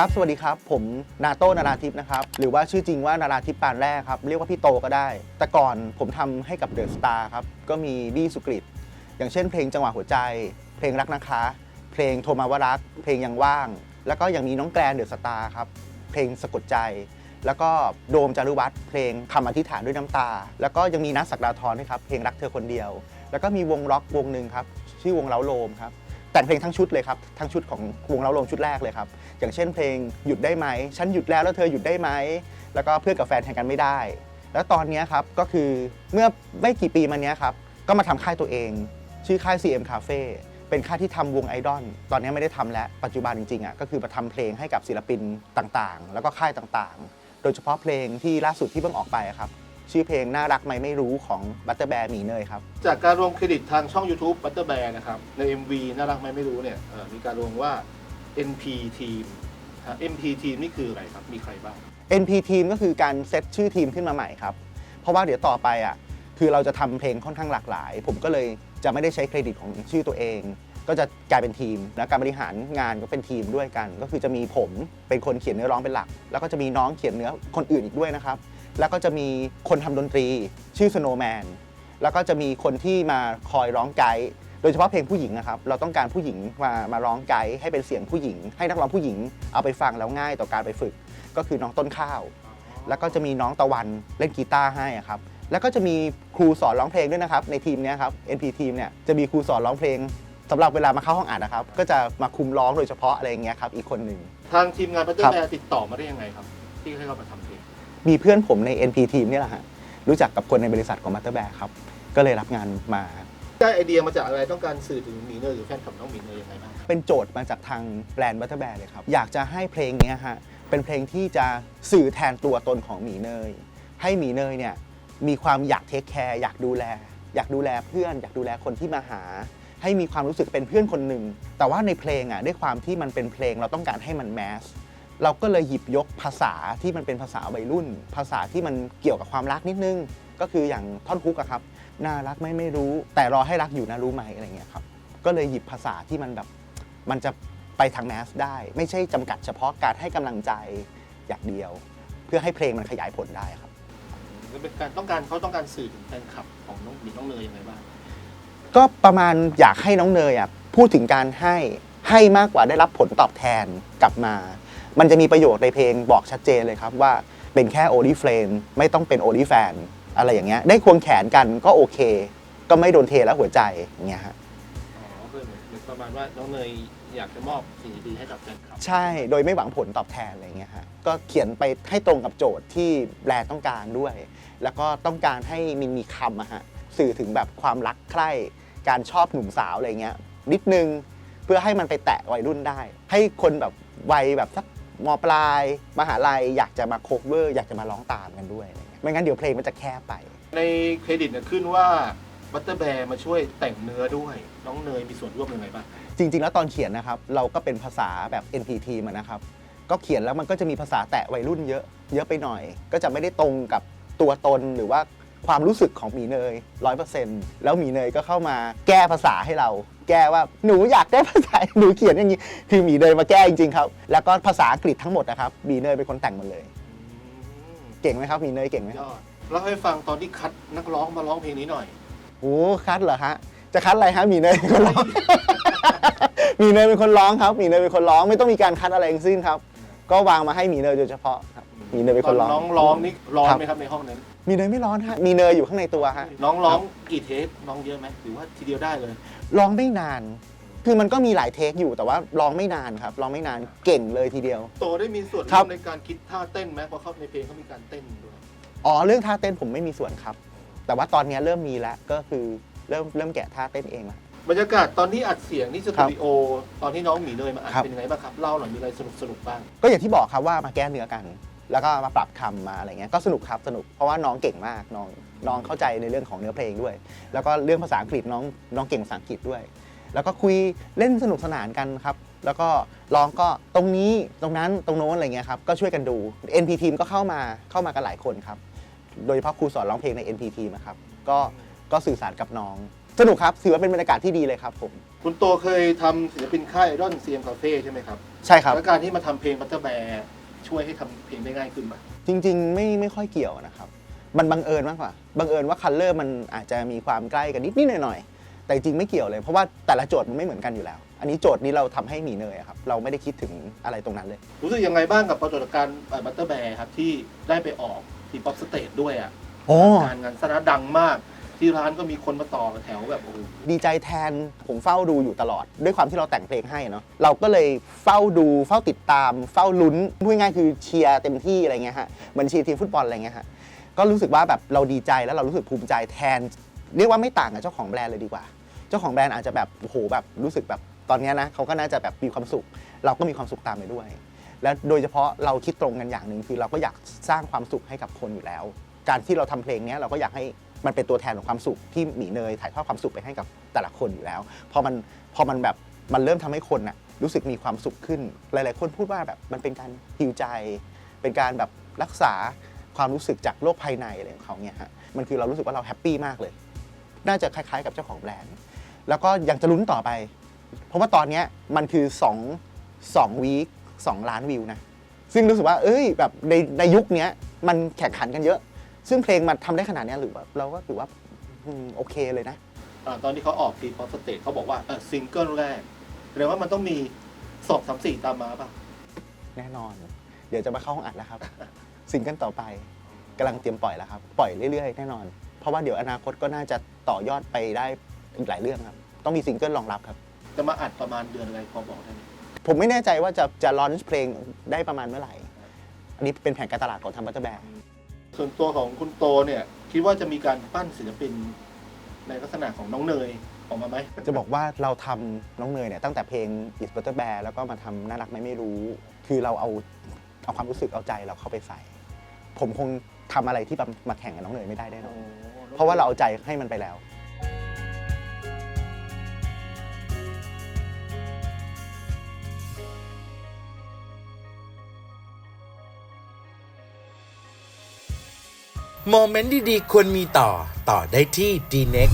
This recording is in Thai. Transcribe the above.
ครับ สวัสดีครับ ผมนาโต้นาราทิพย์นะครับ หรือว่าชื่อจริงว่านาราทิพย์ปานแรกครับ เรียกว่าพี่โตก็ได้ แต่ก่อนผมทำให้กับเดอะสตาร์ครับ ก็มีบี้สุกริต อย่างเช่นเพลงจังหวะหัวใจ เพลงรักนะคะ เพลงโทรมาวารัก เพลงยังว่าง แล้วก็ยังมีน้องแกรนเดอะสตาร์ครับ เพลงสะกดใจ แล้วก็โดมจารุวัฒน์เพลงคำอธิษฐานด้วยน้ำตา แล้วก็ยังมีนัทศักดาธรด้วยครับ เพลงรักเธอคนเดียว แล้วก็มีวงร็อกวงหนึ่งครับ ชื่อวงเล้าโลมครับ แต่งเพลงทั้งชุดเลยครับทั้งชุดของวงเล้าลมชุดแรกเลยครับอย่างเช่นเพลงหยุดได้ไหมฉันหยุดแล้วแล้วเธอหยุดได้ไหมแล้วก็เพื่อนกับแฟนแทนกันไม่ได้ แล้วตอนนี้ครับก็คือเมื่อไม่กี่ปีมานี้ครับก็มาทำค่ายตัวเอง ชื่อค่าย CM Cafe เป็นค่ายที่ทำวงไอดอลตอนนี้ไม่ได้ทำแล้วปัจจุบันจริงๆอะก็คือมาทำเพลงให้กับศิลปินต่างๆ แล้วก็ค่ายต่างๆ โดยเฉพาะเพลงที่ล่าสุดที่เพิ่งออกไปครับ ชื่อเพลงน่ารักไหมไม่รู้ของบัตเตอร์แบร์หมีเนยครับ จากการรวมเครดิตทางช่อง YouTube Butter Bear นะครับ ใน MV น่ารักไหมไม่รู้เนี่ยเอ่อมีการรวมว่า NP Team ฮะ MP Team นี่คืออะไรครับ มีใครบ้าง NP Team ก็คือการเซตชื่อทีมขึ้นมาใหม่ครับ เพราะว่าเดี๋ยวต่อไปอะคือเราจะทำเพลงค่อนข้างหลากหลาย ผมก็เลยจะไม่ได้ใช้เครดิตของชื่อตัวเอง ก็จะกลายเป็นทีม และการบริหารงานก็เป็นทีมด้วยกัน ก็คือจะมีผมเป็นคนเขียนเนื้อร้องเป็นหลัก แล้วก็จะมีน้องเขียนเนื้อคนอื่นอีกด้วยนะครับ แล้วก็จะมีคนทำดนตรี ชื่อ Snowman แล้วก็จะมีคนที่มาคอยร้องไกด์โดยเฉพาะเพลงผู้หญิงนะครับ เราต้องการผู้หญิงมามาร้องไกด์ให้เป็นเสียงผู้หญิง ให้นักร้องผู้หญิงเอาไปฟังแล้วง่ายต่อการไปฝึก ก็คือน้องต้นข้าว แล้วก็จะมีน้องตะวันเล่นกีตาร์ให้อะครับ แล้วก็จะมีครูสอนร้องเพลงด้วยนะครับ ในทีมเนี้ยครับ NP ทีมเนี่ยจะมีครูสอนร้องเพลงสำหรับเวลามาเข้าห้องอัดนะครับ ก็จะมาคุมร้องโดยเฉพาะอะไรอย่างเงี้ยครับอีกคนหนึ่งทางทีมงาน Butter ครับ Bear ติดต่อมาได้ยังไงครับ ที่ให้เรามาทำเพลง มีเพื่อนผมใน NP ทีมนี่แหละฮะรู้จักกับคนในบริษัทของมัตเตอร์แบครับ ก็เลยรับงานมา ได้ไอเดียมาจากอะไรต้องการสื่อถึงหมีเนยหรือแฟนคลับน้องหมีเนยยังไงบ้างครับเป็นโจทย์มาจากทางแบรนด์บัตเตอร์แบร์เลยครับ อยากจะให้เพลงเนี้ยฮะ เป็นเพลงที่จะสื่อแทนตัวตนของหมีเนย ให้หมีเนยเนี่ย มีความอยากเทคแคร์อยากดูแล อยากดูแลเพื่อน อยากดูแลคนที่มาหา ให้มีความรู้สึกเป็นเพื่อนคนหนึ่ง แต่ว่าในเพลงอะด้วยความที่มันเป็นเพลงเราต้องการให้มันแมส เราก็เลยหยิบยกภาษาที่มันเป็นภาษาวัยรุ่น ภาษาที่มันเกี่ยวกับความรักนิดนึง ก็คืออย่างท่อนฮุกอะครับน่ารักไหม่ไม่รู้ แต่รอให้รักอยู่นะรู้ไหมอะไรเงี้ยครับก็เลยหยิบภาษาที่มันแบบมันจะไปทางแมสได้ ไม่ใช่จำกัดเฉพาะการให้กำลังใจอย่างเดียว เพื่อให้เพลงมันขยายผลได้ครับมันเป็นการต้องการเขาต้องการสื่อถึงแฟนคลับของน้องหมีน้องเนยยังไงบ้างก็ประมาณอยากให้น้องเนยอะพูดถึงการให้ให้มากกว่าได้รับผลตอบแทนกลับมา มันจะมีประโยชน์ในเพลงบอกชัดเจนเลยครับว่าเป็นแค่โอลิเฟรนไม่ต้องเป็นโอลิแฟนอะไรอย่างเงี้ยได้ควงแขนกันก็โอเค ก็ไม่โดนเทแล้วหัวใจอย่างเงี้ยฮะอ๋อคือเหมือนเหมือนประมาณว่าน้องเนยอยากจะมอบสิ่งดีๆให้กับแฟนคลับใช่โดยไม่หวังผลตอบแทนอะไรเงี้ยฮะก็เขียนไปให้ตรงกับโจทย์ที่แบรนด์ต้องการด้วย แล้วก็ต้องการให้มันมีคำอะฮะสื่อถึงแบบความรักใคร่การชอบหนุ่มสาวอะไรเงี้ยนิดนึงเพื่อให้มันไปแตะวัยรุ่นได้ ให้คนแบบวัยแบบสัก มปลายมหาลัยอยากจะมาโคเวอร์อยากจะมาร้องตามกันด้วยอะไรเงี้ยไม่งั้นเดี๋ยวเพลงมันจะแคบไป ในเครดิตเนี่ยขึ้นว่า Butter Bear มาช่วยแต่งเนื้อด้วย น้องเนยมีส่วนร่วมยังไงบ้างจริง ๆ แล้วตอนเขียนนะครับ เราก็เป็นภาษาแบบ NPT มานะครับ ก็เขียนแล้วมันก็จะมีภาษาแตะวัยรุ่นเยอะ เยอะไปหน่อย ก็จะไม่ได้ตรงกับตัวตนหรือว่าความรู้สึกของหมีเนยร้อยเปอร์เซ็นต์แล้วหมีเนยก็เข้ามาแก้ภาษาให้เรา แก้ว่าหนูอยากได้ภาษาหนูเขียนอย่างนี้คือหมีเนยมาแก้จริงๆครับ แล้วก็ภาษาอังกฤษทั้งหมดนะครับหมีเนยเป็นคนแต่งหมดเลย เก่งไหมครับหมีเนยเก่งไหมยอดเล่าให้ฟังตอนที่คัดนักร้องมาร้องเพลงนี้หน่อย โอ้คัดเหรอฮะจะคัดอะไรฮะหมีเนยเป็นคนร้อง หมีเนยเป็นคนร้องครับหมีเนยเป็นคนร้องไม่ต้องมีการคัดอะไรทั้งสิ้นครับ ก็วางมาให้หมีเนยโดยเฉพาะครับหมีเนยเป็นตคอนนร้อง น้องร้องนี่ร้อนครับไหมครับในห้องนั้นห มีเนยไม่ร้อนฮะหมีเนยอยู่ข้างในตัวฮะ น้องร้องกี่เทปน้องเยอะไหมหรือว่าทีเดียวได้เลย ร้องไม่นาน คือมันก็มีหลายเทคอยู่แต่ว่าร้องไม่นานครับ ร้องไม่นาน เก่งเลยทีเดียว โตได้มีส่วนครัร่วบมในการคิดท่าเต้นไหมเพราะเขาในเพลงเขามีการเต้นด้วยอ๋อ เรื่องท่าเต้นผมไม่มีส่วนครับ แต่ว่าตอนนี้เริ่มมีแล้ว ก็คือเริ่มเริ่มแกะท่าเต้นเองละ บรรยากาศตอนที่อัดเสียงที่สตูดิโอ ตอนที่น้องหมีเนยมาอัดครับ เป็นยังไงบ้างครับเล่าหน่อยมีอะไรสนุกสนุกๆบ้าง ก็อย่างที่บอกครับว่ามาแก้เนื้อกัน แล้วก็มาปรับคำมาอะไรเงี้ยก็สนุกครับสนุกเพราะว่าน้องเก่งมากน้องน้องเข้าใจในเรื่องของเนื้อเพลงด้วย แล้วก็เรื่องภาษาอังกฤษน้องน้องเก่งภาษาอังกฤษด้วย แล้วก็คุยเล่นสนุกสนานกันครับแล้วก็ร้องก็ตรงนี้ตรงนั้นตรงโน้นอะไรเงี้ยครับก็ช่วยกันดู NP ทีมก็เข้ามาเข้ามากันหลายคนครับโดยเฉพาะครูสอนร้องเพลงใน NP ทีมครับก็ก็สื่อสารกับน้อง สนุกครับถือว่าเป็นบรรยากาศที่ดีเลยครับผมคุณโตเคยทำศิลปินค่ายไอดอลซีเอ็มคาเฟ่ใช่ไหมครับ ใช่ครับ แล้วการที่มาทำเพลงบัตเตอร์แบร์ ช่วยให้ทำเพลงได้ง่ายขึ้นไหมจริงๆ ไม่ไม่ค่อยเกี่ยวนะครับ มันบังเอิญมากกว่า บังเอิญว่าคัลเลอร์มันอาจจะมีความใกล้กันนิดนิดๆหน่อยๆ แต่จริงๆไม่เกี่ยวเลย เพราะว่าแต่ละโจทย์มันไม่เหมือนกันอยู่แล้ว อันนี้โจทย์นี้เราทำให้หมีเนยอะครับ เราไม่ได้คิดถึงอะไรตรงนั้นเลย รู้สึกยังไงบ้างกับปรากฏการณ์บัตเตอร์แบร์ครับที่ได้ไปออกทีป๊อปสเตจด้วยอะโอ้งานงานสนะดังมาก ที่ร้านก็มีคนมาต่อแถวแบบโอ้โห ดีใจแทนผมเฝ้าดูอยู่ตลอด ด้วยความที่เราแต่งเพลงให้เนาะเราก็เลยเฝ้าดูเฝ้าติดตาม เฝ้าลุ้นพูดง่ายๆคือเชียร์เต็มที่อะไรเงี้ยฮะเหมือนเชียร์ทีมฟุตบอลอะไรเงี้ยฮะก็รู้สึกว่าแบบเราดีใจแล้วเรารู้สึกภูมิใจแทน เรียกว่าไม่ต่างกับเจ้าของแบรนด์เลยดีกว่า เจ้าของแบรนด์อาจจะแบบโอ้โหแบบรู้สึกแบบตอนเนี้ยนะเขาก็น่าจะแบบมีความสุข เราก็มีความสุขตามไปด้วย และโดยเฉพาะเราคิดตรงกันอย่างหนึ่งคือเราก็อยากสร้างความสุขให้กับคนอยู่แล้ว การที่เราทำเพลงเนี้ยเราก็อยากให้ มันเป็นตัวแทนของความสุขที่หมีเนยถ่ายทอดความสุขไปให้กับแต่ละคนอยู่แล้วพอมันพอมันแบบมันเริ่มทำให้คนน่ะรู้สึกมีความสุขขึ้น หลาย ๆ คนพูดว่าแบบมันเป็นการฮิวใจ เป็นการแบบรักษาความรู้สึกจากโรคภายในอะไรของเขาเนี่ยฮะมันคือเรารู้สึกว่าเราแฮปปี้มากเลย น่าจะคล้าย ๆ กับเจ้าของแบรนด์แล้วก็ยังจะลุ้นต่อไป เพราะว่าตอนเนี้ยมันคือ2 2วีค2ล้านวิวนะซึ่งรู้สึกว่าเอ้ยแบบในในยุคนี้มันแข่งขันกันเยอะ ซึ่งเพลงมันทำได้ขนาดเนี้ยหรือว่าเราก็ถือว่าอืมโอเคเลยนะ อ่าตอนที่เขาออกทีป๊อปสเตจเขาบอกว่าเออซิงเกิลแรกแสดงว่ามันต้องมีสองสามสี่ตามมาป่ะแน่นอน เดี๋ยวจะมาเข้าห้องอัดแล้วครับซิงเกิลต่อไปกำลังเตรียมปล่อยแล้วครับ ปล่อยเรื่อยๆ แน่นอน เพราะว่าเดี๋ยวอนาคตก็น่าจะต่อยอดไปได้อีกหลายเรื่องครับ ต้องมีซิงเกิลรองรับครับ จะมาอัดประมาณเดือนอะไรพอบอกได้ไหมผมไม่แน่ใจว่าจะจะลอนช์เพลงได้ประมาณเมื่อไหร่ อันนี้เป็นแผนการตลาดของทางบัตเตอร์แบง ส่วนตัวของคุณโตเนี่ย คิดว่าจะมีการปั้นศิลปินในลักษณะของน้องเนยออกมาไหมจะบอกว่าเราทำน้องเนยเนี่ยตั้งแต่เพลง It's Butter Bear แล้วก็มาทำน่ารักไหมไม่รู้ คือเราเอาเอาความรู้สึกเอาใจเราเข้าไปใส่ ผมคงทำอะไรที่มามาแข่งกับน้องเนยไม่ได้แน่นอนเพราะว่าเราเอาใจให้มันไปแล้ว โมเมนต์ดีๆ ควรมีต่อต่อได้ที่ d n e x